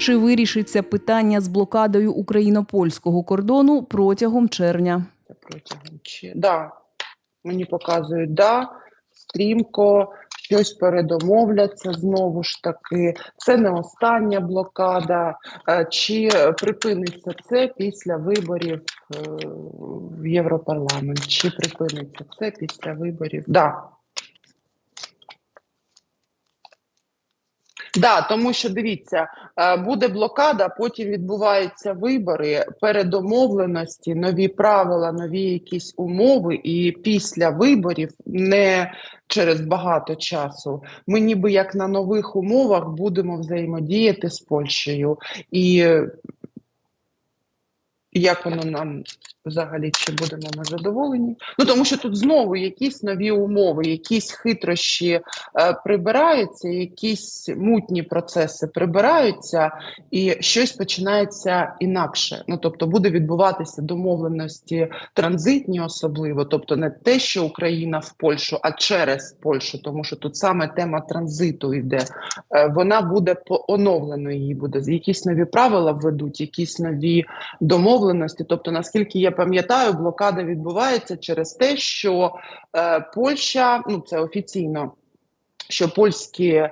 Чи вирішиться питання з блокадою україно-польського кордону протягом червня? Протягом чи да. Мені показують да, стрімко, щось передомовляться знову ж таки. Це не остання блокада. Е, Чи припиниться це після виборів е, в Європарламент? Чи припиниться це після виборів? Да. Да, тому що дивіться, е, буде блокада, потім відбуваються вибори, передомовленості, нові правила, нові якісь умови, і після виборів, не через багато часу, ми ніби як на нових умовах будемо взаємодіяти з Польщею. І як воно нам взагалі чи будемо ми задоволені? Ну тому що тут знову якісь нові умови, якісь хитрощі е, прибираються, якісь мутні процеси прибираються, і щось починається інакше. Ну тобто буде відбуватися домовленості транзитні, особливо, тобто не те, що Україна в Польщу, а через Польщу, тому що тут саме тема транзиту йде. Е, Вона буде оновлено її буде якісь нові правила введуть, якісь нові домовленості. Тобто, наскільки я пам'ятаю, блокада відбувається через те, що е, Польща, ну це офіційно. Що польські е,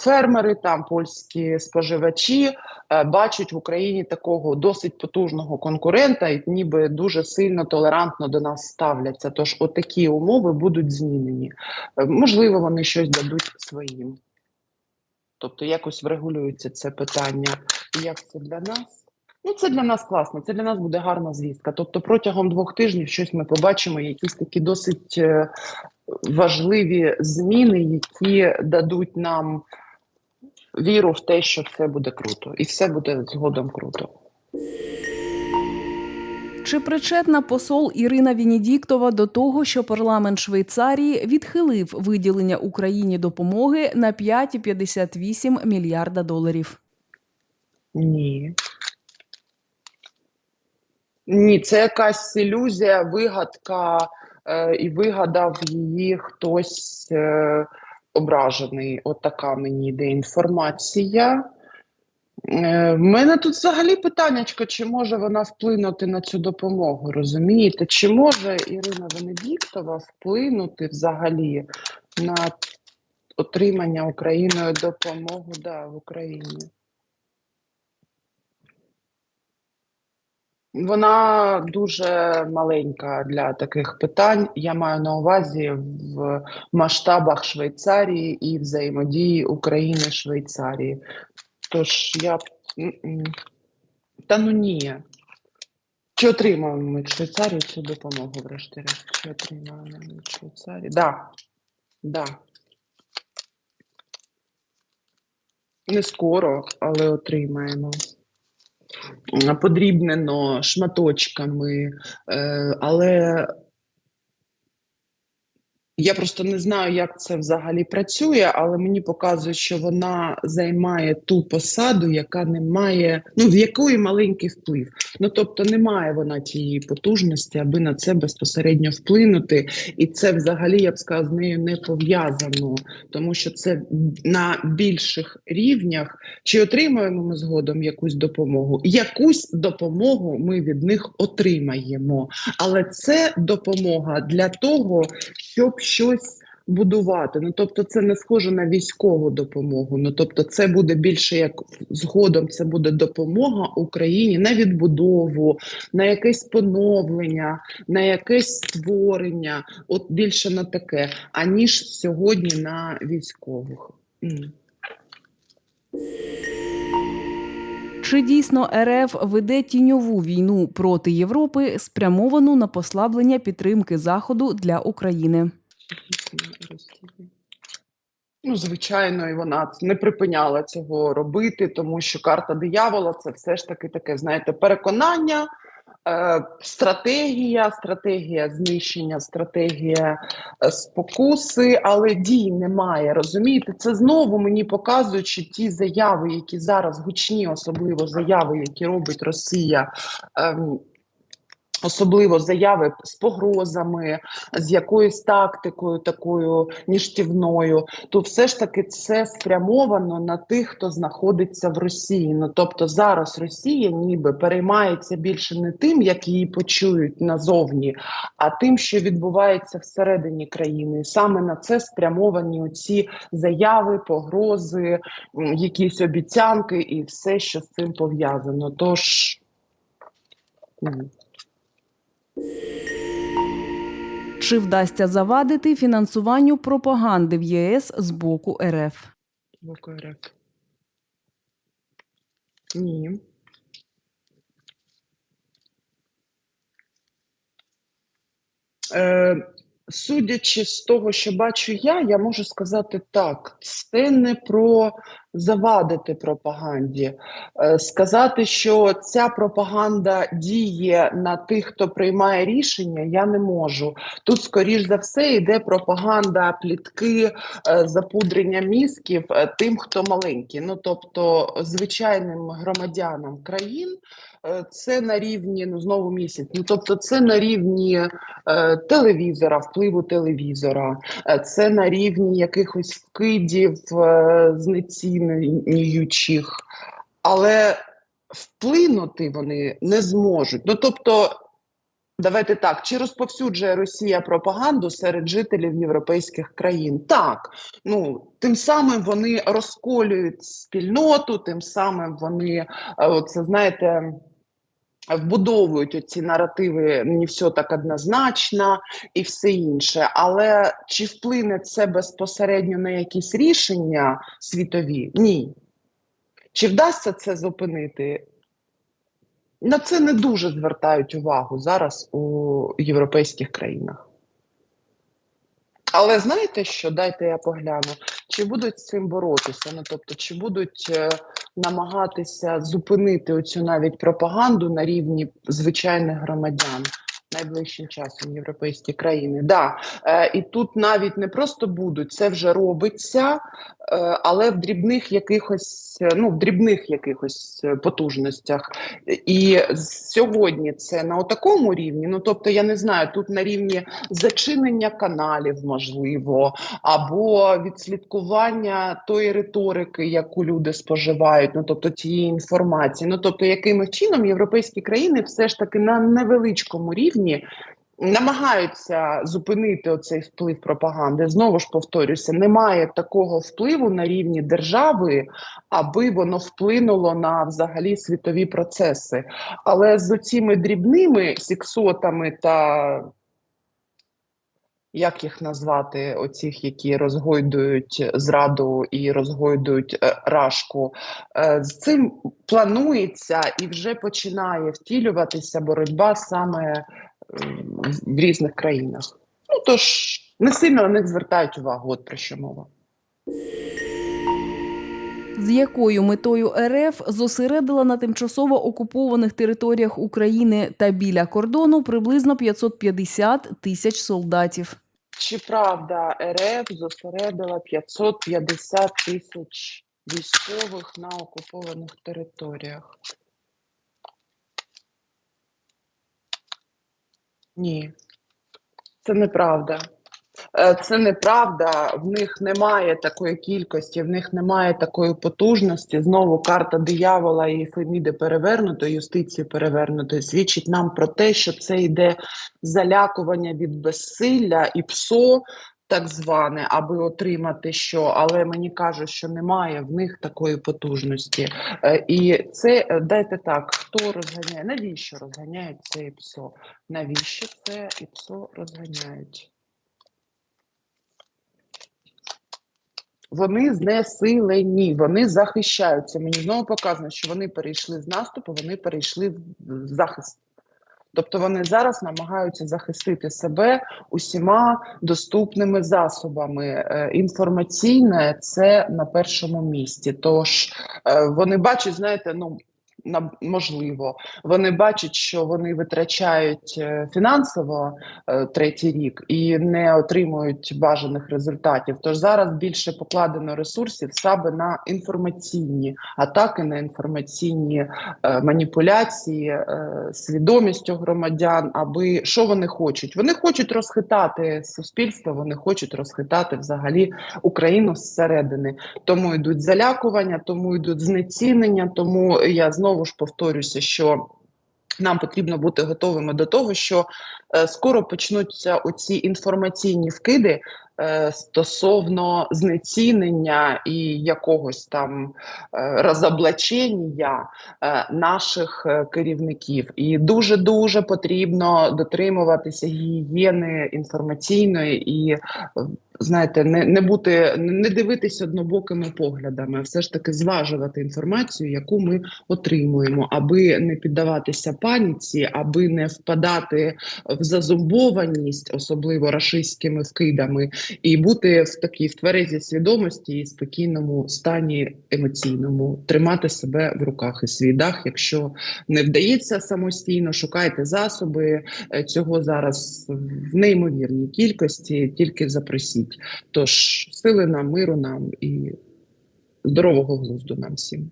фермери, там польські споживачі е, бачать в Україні такого досить потужного конкурента, і ніби дуже сильно толерантно до нас ставляться. Тож, отакі умови будуть змінені. Е, можливо, вони щось дадуть своїм. Тобто якось врегулюється це питання. Як це для нас? Ну, це для нас класно, це для нас буде гарна звістка. Тобто, протягом двох тижнів щось ми побачимо, якісь такі досить е, важливі зміни, які дадуть нам віру в те, що все буде круто, і все буде згодом круто. Чи причетна посол Ірина Венедіктова до того, що парламент Швейцарії відхилив виділення Україні допомоги на 5,58 мільярда доларів? Ні. Ні, це якась ілюзія, вигадка, е, і вигадав її хтось е, ображений. От така мені йде інформація. Е, в мене тут взагалі питаннячко, чи може вона вплинути на цю допомогу, розумієте? Чи може Ірина Венедіктова вплинути взагалі на отримання Україною допомоги да, в Україні? Вона дуже маленька для таких питань. Я маю на увазі в масштабах Швейцарії і взаємодії України Швейцарії. Тож я та ну ні. Чи отримаємо ми від Швейцарії цю допомогу, врешті-решт? Чи отримаємо ми від Швейцарії? Да. Да. Не скоро, але отримаємо. Подрібнено шматочками, е, але я просто не знаю, як це взагалі працює, але мені показує, що вона займає ту посаду, яка не має, ну в якої маленький вплив. Ну тобто немає вона тієї потужності, аби на це безпосередньо вплинути. І це взагалі я б сказала, з нею не пов'язано, тому що це на більших рівнях. Чи отримаємо ми згодом якусь допомогу? Якусь допомогу ми від них отримаємо, але це допомога для того, щоб щось будувати. Ну тобто, це не схоже на військову допомогу. Ну тобто, це буде більше як згодом. Це буде допомога Україні на відбудову, на якесь поновлення, на якесь створення. От більше на таке, аніж сьогодні на військових. Чи дійсно РФ веде тіньову війну проти Європи, спрямовану на послаблення підтримки Заходу для України? Ну, звичайно, і вона не припиняла цього робити, тому що карта диявола це все ж таки таке, знаєте, переконання, е, стратегія, стратегія знищення, стратегія е, спокуси, але дій немає. Розумієте, це знову мені показують, ті заяви, які зараз гучні, особливо заяви, які робить Росія. ем, Особливо заяви з погрозами, з якоюсь тактикою такою ніштівною, то все ж таки це спрямовано на тих, хто знаходиться в Росії. Ну тобто зараз Росія ніби переймається більше не тим, як її почують назовні, а тим, що відбувається всередині країни. Саме на це спрямовані оці заяви, погрози, якісь обіцянки і все, що з цим пов'язано. Тож. Чи вдасться завадити фінансуванню пропаганди в ЄС з боку РФ? Боку РФ. Ні. Е, судячи з того, що бачу я, я можу сказати так: це не про завадити пропаганді. Е, сказати, що ця пропаганда діє на тих, хто приймає рішення, я не можу. Тут, скоріш за все, йде пропаганда, плітки, е, запудрення мізків е, тим, хто маленький. Ну тобто, звичайним громадянам країн. Це на рівні ну знову місяць. Ну тобто, це на рівні е, телевізора, впливу телевізора, це на рівні якихось вкидів е, знецінюючих, але вплинути вони не зможуть. Ну тобто, давайте так, чи розповсюджує Росія пропаганду серед жителів європейських країн? Так, ну тим самим вони розколюють спільноту, тим самим вони це знаєте. Вбудовують оці наративи не все так однозначно і все інше. Але чи вплине це безпосередньо на якісь рішення світові? Ні. Чи вдасться це зупинити? На це не дуже звертають увагу зараз у європейських країнах. Але знаєте що? Дайте я погляну. Чи будуть з цим боротися? Ну тобто, чи будуть е, намагатися зупинити оцю навіть пропаганду на рівні звичайних громадян найближчим часом європейські країни? Да. Е, і тут навіть не просто будуть, це вже робиться, е, але в дрібних якихось, ну в дрібних якихось е, потужностях. І сьогодні це на такому рівні. Ну тобто, я не знаю, тут на рівні зачинення каналів, можливо, або відслідкування тої риторики, яку люди споживають, ну тобто цієї інформації. Ну тобто, якимось чином європейські країни все ж таки на невеличкому рівні. Намагаються зупинити оцей вплив пропаганди. Знову ж повторюся, немає такого впливу на рівні держави, аби воно вплинуло на взагалі світові процеси. Але з оціми дрібними сіксотами та як їх назвати, оцих, які розгойдують зраду і розгойдують е, рашку, е, з цим планується і вже починає втілюватися боротьба саме в різних країнах. Ну тож не сильно на них звертають увагу, от про що мова. З якою метою РФ зосередила на тимчасово окупованих територіях України та біля кордону приблизно 550 тисяч солдатів? Чи правда РФ зосередила 550 тисяч військових на окупованих територіях? Ні, це неправда. Е, Це неправда, в них немає такої кількості, в них немає такої потужності. Знову карта диявола і Феміди перевернуто, юстиції перевернутої свідчить нам про те, що це йде залякування від безсилля і ПСО, так зване, аби отримати що. Але мені кажуть, що немає в них такої потужності. Е, І це е, дайте так, хто розганяє? Навіщо розганяють це ІПСО? Навіщо це ІПСО розганяють? Вони знесилені, вони захищаються. Мені знову показано, що вони перейшли з наступу, вони перейшли в в захист. Тобто вони зараз намагаються захистити себе усіма доступними засобами. Е, Інформаційне це на першому місці. Тож е, вони бачать, знаєте, ну можливо. Вони бачать, що вони витрачають е, фінансово е, третій рік і не отримують бажаних результатів. Тож зараз більше покладено ресурсів саме на інформаційні атаки, на інформаційні е, маніпуляції, свідомістю громадян. Аби що вони хочуть? Вони хочуть розхитати суспільство, вони хочуть розхитати взагалі Україну зсередини. Тому йдуть залякування, тому йдуть знецінення. Тому я знову ж повторюся, що нам потрібно бути готовими до того, що е, скоро почнуться оці інформаційні вкиди е, стосовно знецінення і якогось там е, розоблачення наших керівників. І дуже дуже потрібно дотримуватися гігієни інформаційної і. Знаєте, не, не бути, не дивитись однобокими поглядами, а все ж таки зважувати інформацію, яку ми отримуємо, аби не піддаватися паніці, аби не впадати в зазумбованість, особливо рашистськими вкидами, і бути в такій в тверезій свідомості і спокійному стані емоційному, тримати себе в руках і свій дах. Якщо не вдається самостійно, шукайте засоби е, цього зараз в неймовірній кількості, тільки запросіть. Тож сили нам, миру нам і здорового глузду нам всім.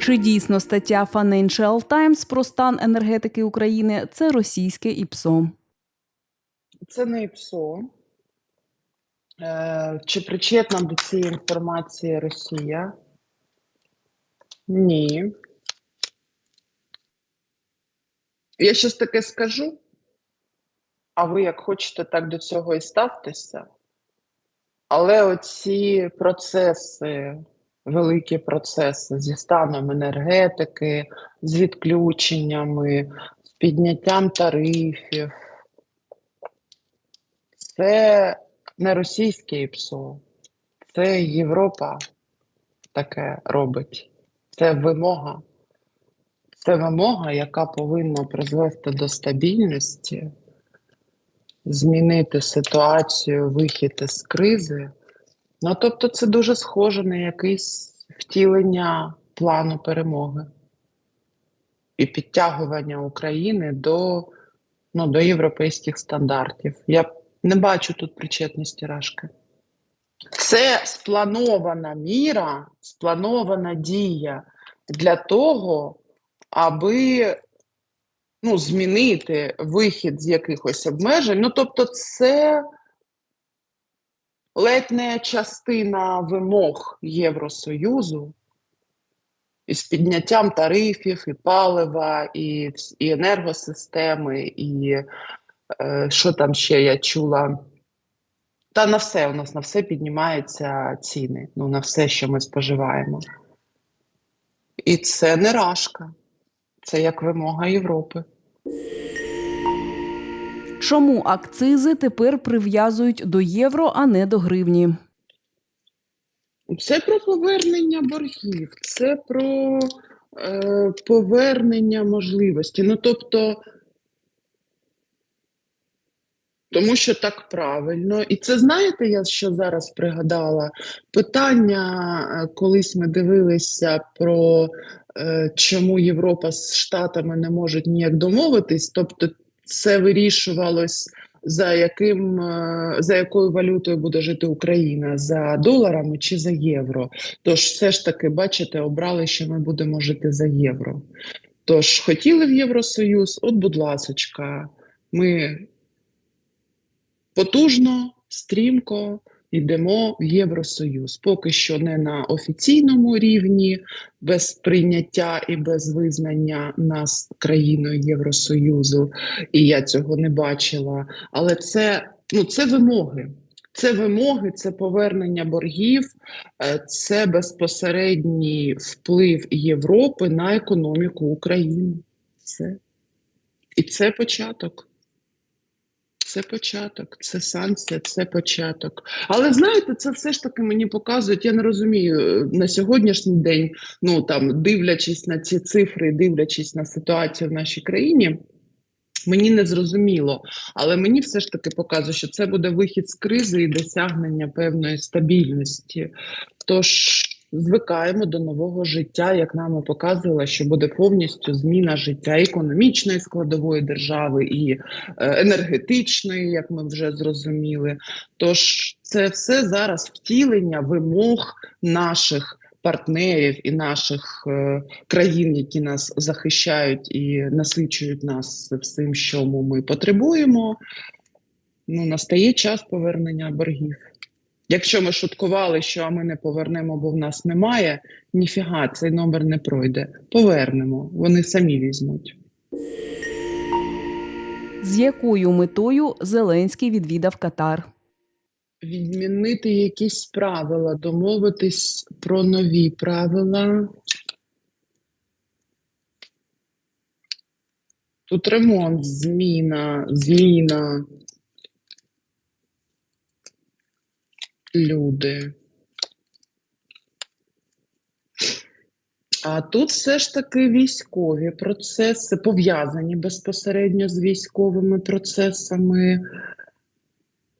Чи дійсно стаття Financial Times про стан енергетики України це російське ІПСО? Це не ІПСО. Е, чи причетна до цієї інформації Росія? Ні. Я щось таке скажу, а ви як хочете, так до цього і ставтеся. Але оці процеси, великі процеси зі станом енергетики, з відключеннями, з підняттям тарифів, це не російське ІПСО, це Європа таке робить. Це вимога. Це вимога, яка повинна призвести до стабільності, змінити ситуацію, вихід із кризи. Ну, тобто, це дуже схоже на якесь втілення плану перемоги і підтягування України до, ну, до європейських стандартів. Я не бачу тут причетності Рашки. Це спланована міра, спланована дія для того, аби ну, змінити вихід з якихось обмежень. Ну, тобто, це ледь не частина вимог Євросоюзу із підняттям тарифів, і палива, і, і енергосистеми, і е, що там ще я чула. Та на все у нас на все піднімаються ціни. Ну, на все, що ми споживаємо. І це не рашка, це як вимога Європи. Чому акцизи тепер прив'язують до євро, а не до гривні? Це про повернення боргів, це про е, повернення можливості. Ну, тобто, тому що так правильно. І це знаєте, я що зараз пригадала? Питання, е, колись ми дивилися про е, чому Європа з Штатами не можуть ніяк домовитись. Тобто, це вирішувалось. За яким е, за якою валютою буде жити Україна за доларами чи за євро? Тож, все ж таки, бачите, обрали, що ми будемо жити за євро. Тож хотіли в Євросоюз, от, будь ласочка, ми потужно, стрімко йдемо в Євросоюз. Поки що не на офіційному рівні, без прийняття і без визнання нас країною Євросоюзу, і я цього не бачила. Але це, ну, це вимоги. Це вимоги, це повернення боргів, е, це безпосередній вплив Європи на економіку України. Це. І це початок. Це початок, це санкція, це початок. Але знаєте, це все ж таки мені показують. Я не розумію е, на сьогоднішній день, ну там дивлячись на ці цифри, дивлячись на ситуацію в нашій країні. Мені не зрозуміло, але мені все ж таки показує, що це буде вихід з кризи і досягнення певної стабільності. Тож звикаємо до нового життя, як нам і показувало, що буде повністю зміна життя економічної складової держави і е, енергетичної, як ми вже зрозуміли. Тож це все зараз втілення вимог наших партнерів і наших е, країн, які нас захищають і насичують нас всім, що ми потребуємо. Ну, настає час повернення боргів. Якщо ми шуткували, що а ми не повернемо, бо в нас немає, ніфіга, цей номер не пройде. Повернемо, вони самі візьмуть. З якою метою Зеленський відвідав Катар? Відмінити якісь правила, домовитись про нові правила. Тут ремонт, зміна, зміна. Люди. А тут все ж таки військові процеси, пов'язані безпосередньо з військовими процесами,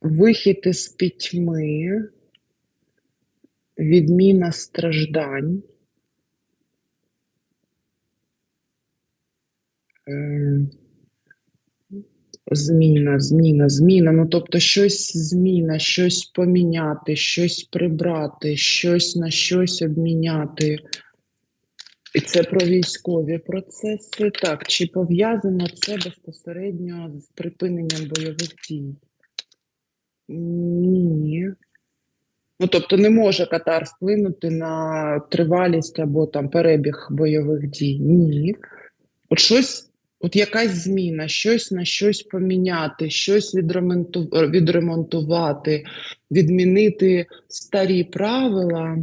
вихід із пітьми, відміна страждань. Е, Зміна, зміна, зміна. Ну, тобто щось зміна, щось поміняти, щось прибрати, щось на щось обміняти. І це про військові процеси. Так, чи пов'язано це безпосередньо з припиненням бойових дій? Ні. Ну, тобто не може Катар вплинути на тривалість або там перебіг бойових дій. Ні. От щось, от якась зміна, щось на щось поміняти, щось відремонту, відремонтувати, відмінити старі правила.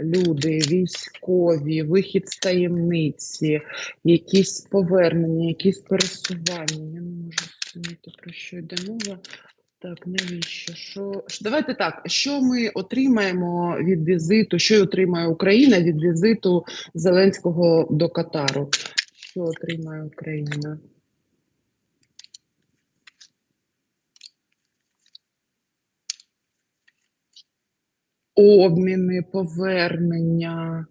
Люди, військові, вихід з таємниці, якісь повернення, якісь пересування. Я не можу зрозуміти, про що йде мова. Так, навіщо? Що... Давайте так, що ми отримаємо від візиту, що отримає Україна від візиту Зеленського до Катару? Що отримає Україна? Обміни, повернення,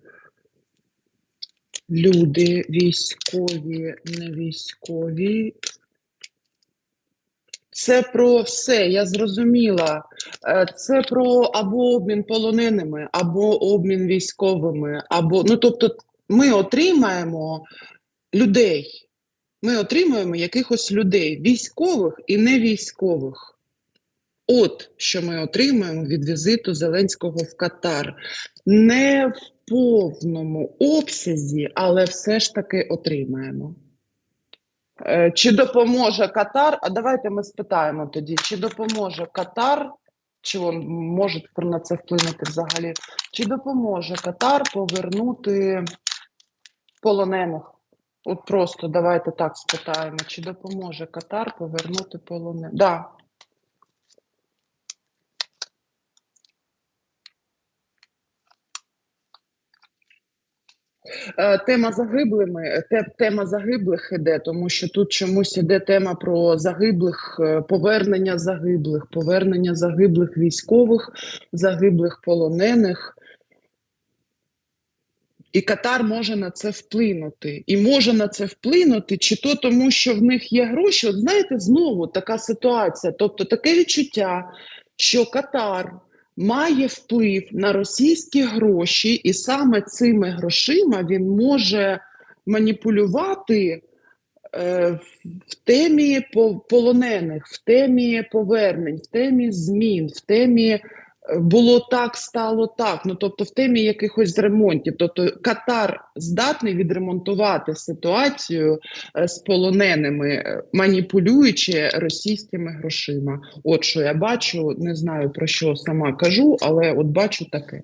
люди військові, не військові. Це про все, я зрозуміла. Е, Це про або обмін полоненими, або обмін військовими, або ну тобто, ми отримаємо людей. Ми отримуємо якихось людей, військових і не військових. От що ми отримуємо від візиту Зеленського в Катар. Не в повному обсязі, але все ж таки отримаємо. Е, Чи допоможе Катар? А давайте ми спитаємо тоді, чи допоможе Катар, чи він може на це вплинути взагалі? Чи допоможе Катар повернути полонених? От просто давайте так спитаємо, чи допоможе Катар повернути полонених? Да. Е, Тема загиблими, тема загиблих іде, тому що тут чомусь іде тема про загиблих, е, повернення загиблих, повернення загиблих військових, загиблих полонених. І Катар може на це вплинути. І може на це вплинути, чи то тому, що в них є гроші. От знаєте, знову така ситуація. Тобто таке відчуття, що Катар має вплив на російські гроші, і саме цими грошима він може маніпулювати е, в- темі по- полонених, в темі повернень, в темі змін, в темі було так, стало так. Ну тобто, в темі якихось ремонтів. Тобто, Катар здатний відремонтувати ситуацію е, з полоненими, е, маніпулюючи російськими грошима. От що я бачу, не знаю про що сама кажу, але от бачу таке.